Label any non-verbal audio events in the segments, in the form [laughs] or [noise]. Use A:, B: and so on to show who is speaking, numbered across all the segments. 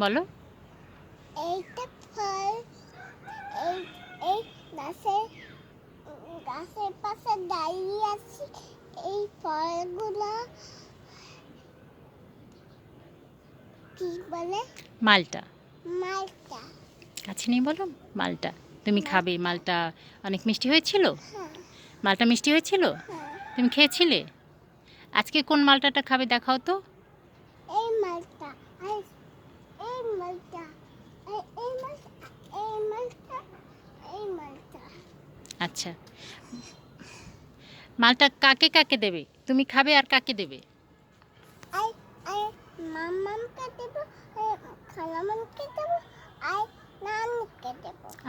A: বলো।
B: এইটা ফল এই এই গাছের গাছের পাশে দাঁড়িয়ে আছি এই ফলগুলো কি বলে?
A: মালটা।
B: মালটা।
A: কাছে নিয়ে বলো মালটা। তুমি খাবে মালটা অনেক মিষ্টি হয়েছিল?
B: হ্যাঁ।
A: মালটা মিষ্টি হয়েছিল?
B: হ্যাঁ।
A: তুমি খেয়েছিলে? আজকে কোন মালটাটা খাবে দেখাও তো।
B: এই মালটা
A: আচ্ছা। মালটা কাকে কাকে দেবে? তুমি খাবে আর কাকে দেবে?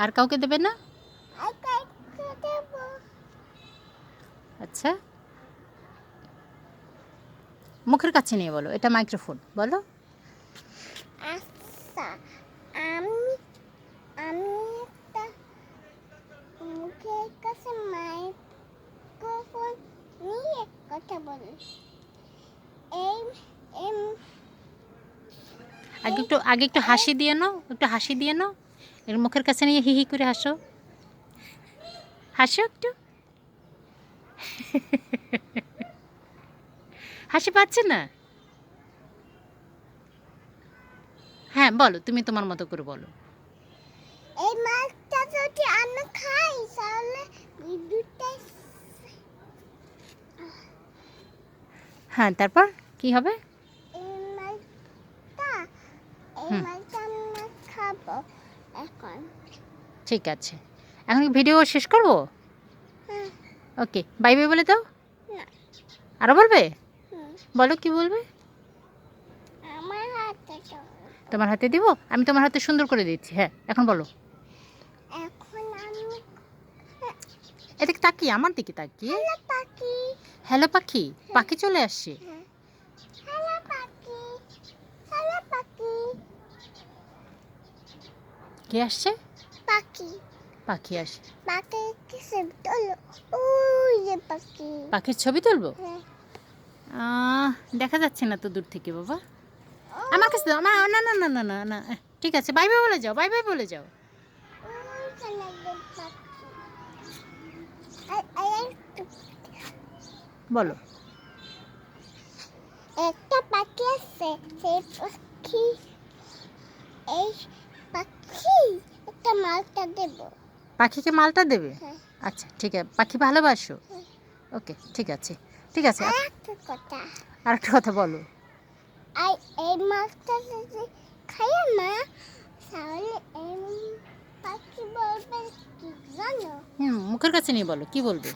A: আর কাউকে দেবে না? আচ্ছা। মুখের কাছে নিয়ে বলো এটা মাইক্রোফোন বলো
B: আচ্ছা আমি আমি একটা মুখের কাছে মাইক্রোফোন নিয়ে কথা বলি এই এই
A: আগে একটু আগে একটু হাসি দিয়ে নাও একটু হাসি দিয়ে নাও। এর মুখের কাছে নিয়ে হি হি করে হাসো। হাসো একটু। হাসি পাচ্ছে না? হ্যাঁ বলো তুমি তোমার মতো করে বলো।
B: এই মাছটা যদি আমি খাই তাহলে বিদ্যুৎটা
A: হ্যাঁ তারপর? কি হবে? ঠিক আছে। এখন ভিডিও শেষ করব?
B: হ্যাঁ।
A: ওকে বাই বাই বলে দাও।
B: না।
A: আরও বলবে? বলো কি বলবে? তোমার হাতে দিব? আমি তোমার হাতে সুন্দর করে দিচ্ছি হ্যাঁ এখন বলো। এদিকে তাকিয়ে আমার দিকে তাকিয়ে।
B: হ্যালো পাখি
A: পাখি চলে আসছে।
B: পাখি পাখি।
A: কে আসছে?
B: পাখি।
A: পাখি আসে
B: পাখি কিসে তোলো ওই পাখি।
A: পাখির ছবি তুলবো?
B: হ্যাঁ।
A: দেখা যাচ্ছে না তো দূর থেকে বাবা। আমার কাছে দাও। না না না না না না। ঠিক আছে বাই বাই বলে যাও বাই বাই বলে যাও
B: ওইখানে যে পাখি আর আর একটু
A: বলো।
B: একটা পাখি আছে সেই পাখি এই পাখি একটা মালটা দেব।
A: পাখিকে মালটা দেবে?
B: হ্যাঁ।
A: আচ্ছা ঠিক আছে। পাখি ভালোবাসো?
B: হ্যাঁ।
A: ওকে ঠিক আছে। ঠিক আছে
B: আর একটা কথা।
A: আর একটা কথা বলো।
B: আর এই মাছটা যদি খাই না তাহলে এই পাখি বলবে কি জানো?
A: হুম মুখের কাছে নিয়ে বলো কি বলবে?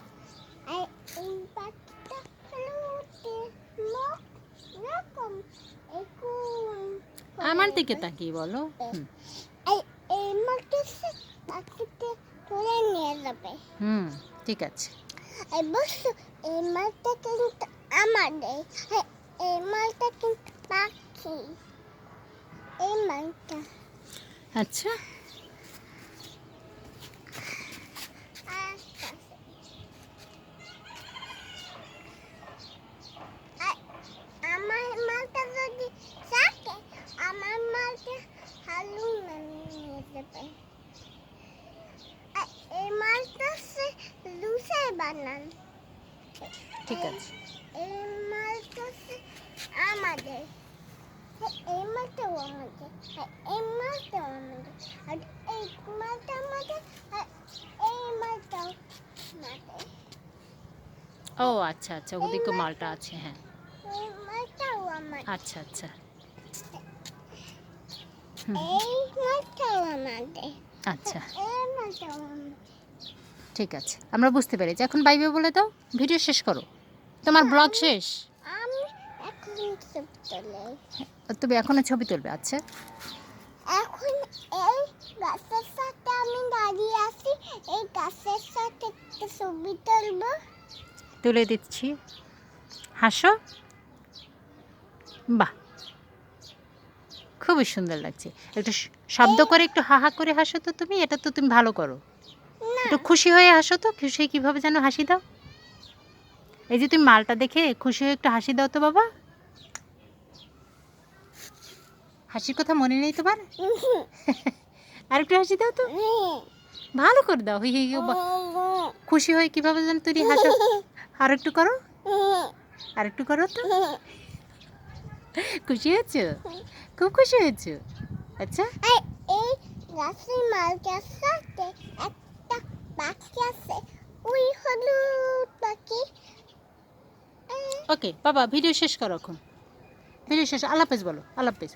A: আমার দিকে তাকিয়ে বলো।
B: নিয়ে যাবে।
A: হুম ঠিক আছে।
B: এই বস্তু এই মাছটা কিন্তু আমাদের আর এই মাছটা কিন্তু পাখি। এই মাছটা
A: আচ্ছা
B: আ- আমার মালটা যদি থাকে আমার মালটা হালু নিয়ে যাবে আর এই মালটা সে লুসে বানান।
A: ঠিক আছে।
B: এই মালটা সে আমাদের। এই মালটাও আমাদের। এই মালটাও আমাদের। আর এই মালটা আমাদের আর এই মালটাও আমাদের।
A: ও আচ্ছা আচ্ছা ওদিকে মালটা আছে হ্যাঁ। আচ্ছা আচ্ছা হুম,
B: এই মালটাও আমাদের
A: আচ্ছা। ঠিক আছে। আমরা বুঝতে পেরেছি। এখন বাই বাই বলে দাও ভিডিও শেষ করো। তোমার ব্লগ শেষ?
B: সব
A: তুমি এখনও ছবি তুলবে আচ্ছা।
B: এখন এই গাছের সাথে আমি দাঁড়িয়ে আছি এই গাছের সাথে একটা ছবি তুলবো।
A: তুলে দিচ্ছি। হাসো। বাহ। খুবই সুন্দর লাগছে। একটু শব্দ করে একটু হাহা করে হাসো তো তুমি এটা তো তুমি ভালো করো। একটু খুশি হয়ে হাসো তো খুশি কীভাবে যেন হাসি দাও। এই যে তুমি মালটা দেখে খুশি হয়ে একটু হাসি দাও তো বাবা। হাসির কথা মনে নেই তোমার? [laughs] আর একটু হাসি দাও তো। ভালো করে দাও হি হি খুশি হয়ে কীভাবে যেন তুমি হাসো। আর একটু করো। আর একটু করো তো। [laughs] খুশি হয়েছো? খুব খুশি হয়েছো? আচ্ছা।
B: এই এই গাছের মালটার সাথে একটা পাখি আছে ওই হলুদ পাখি।
A: ওকে বাবা ভিডিও শেষ করো এখন। ভিডিও শেষ আল্লাহ হাফেজ বলো আল্লাহ হাফেজ।